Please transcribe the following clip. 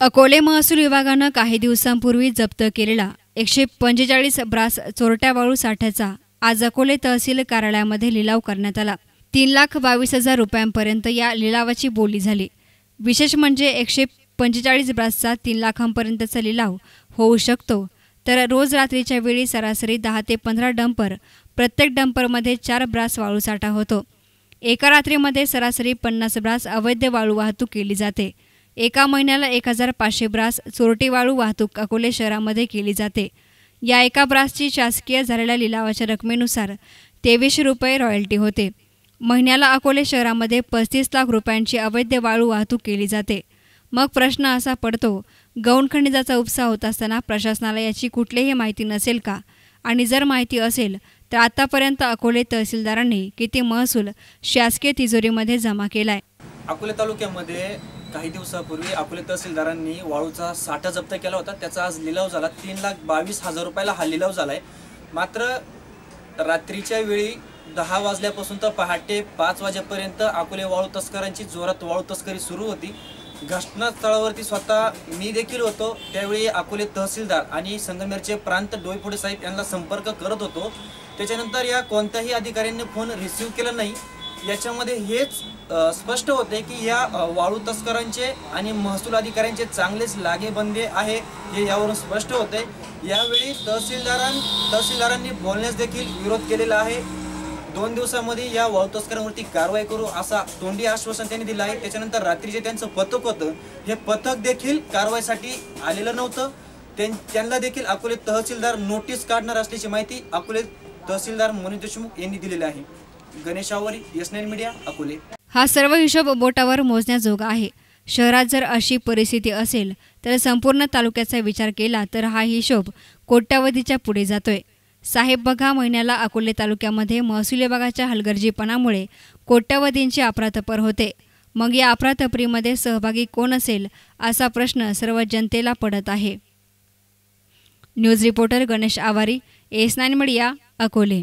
अकोले महसूल विभागानं काही दिवसांपूर्वी जप्त केलेला एकशे पंचेचाळीस ब्रास चोरट्या वाळू साठ्याचा आज अकोले तहसील कार्यालयामध्ये लिलाव करण्यात आला. तीन लाख बावीस हजार रुपयांपर्यंत या लिलावाची बोली झाली. विशेष म्हणजे एकशे पंचेचाळीस ब्रासचा तीन लाखांपर्यंतचा लिलाव होऊ शकतो. तर रोज रात्रीच्या वेळी सरासरी दहा ते पंधरा डंपर प्रत्येक डंपरमध्ये चार ब्रास वाळू साठा होतो. एका रात्रीमध्ये सरासरी पन्नास ब्रास अवैध वाळू वाहतूक केली जाते. एका महिन्याला एक हजार पाचशे ब्रास चोरटी वाळू वाहतूक अकोले शहरामध्ये केली जाते. या एका ब्रासची शासकीय झालेल्या लिलावाच्या रकमेनुसार तेवीसशे रुपये रॉयल्टी होते. महिन्याला अकोले शहरामध्ये पस्तीस लाख रुपयांची अवैध वाळू वाहतूक केली जाते. मग प्रश्न असा पडतो गौण खनिजाचा उपसा होत असताना प्रशासनाला याची कुठलीही माहिती नसेल का? आणि जर माहिती असेल तर आतापर्यंत अकोले तहसीलदारांनी किती महसूल शासकीय तिजोरीमध्ये जमा केलाय? अकोले तालुक्यामध्ये काही दिवसापूर्वी अकोले तहसीलदारांनी वाळूचा साठा जप्त केला होता. त्याचा आज लिलाव झाला. तीन लाख बावीस हजार रुपयाला हा लिलाव झाला आहे मात्र रात्रीच्या वेळी दहा वाजल्यापासून तर पहाटे पाच वाजेपर्यंत अकोले वाळू तस्करांची जोरात वाळू तस्करी सुरू होती. घटनास्थळावरती स्वतः मी देखील होतो. त्यावेळी अकोले तहसीलदार आणि संगमेरचे प्रांत डोईफोडे साहेब यांना संपर्क करत होतो. त्याच्यानंतर या कोणत्याही अधिकाऱ्यांनी फोन रिसिव्ह केला नाही. याच्यामध्ये हेच स्पष्ट होते की या वाळू तस्करांचे आणि महसूल अधिकाऱ्यांचे चांगलेच लागेबंदे आहे हे यावरून स्पष्ट होते. यावेळी तहसीलदारां तहसीलदारांनी बोलण्यास देखील विरोध केलेला आहे. दोन दिवसामध्ये या वाळू तस्करांवरती कारवाई करू असा तोंडी आश्वासन त्यांनी दिलं आहे. त्याच्यानंतर रात्रीचे त्यांचं पथक होतं. हे पथक देखील कारवाईसाठी आलेलं नव्हतं. त्यांना देखील अकोले तहसीलदार नोटीस काढणार असल्याची माहिती अकोले तहसीलदार मनीष देशमुख यांनी दिलेली आहे. गणेश आवरी एस नाईन मीडिया अकोले. हा सर्व हिशोब बोटावर मोजण्याजोगा आहे. शहरात जर अशी परिस्थिती असेल तर संपूर्ण तालुक्याचा विचार केला तर हा हिशोब कोट्यावधीच्या पुढे जातोय. साहेब बघा महिन्याला अकोले तालुक्यामध्ये महसूल विभागाच्या हलगर्जीपणामुळे कोट्यावधींची अपरातपर होते. मग या अपरातपरीमध्ये सहभागी कोण असेल असा प्रश्न सर्व जनतेला पडत आहे. News reporter Ganesh Awari S nine media Akole.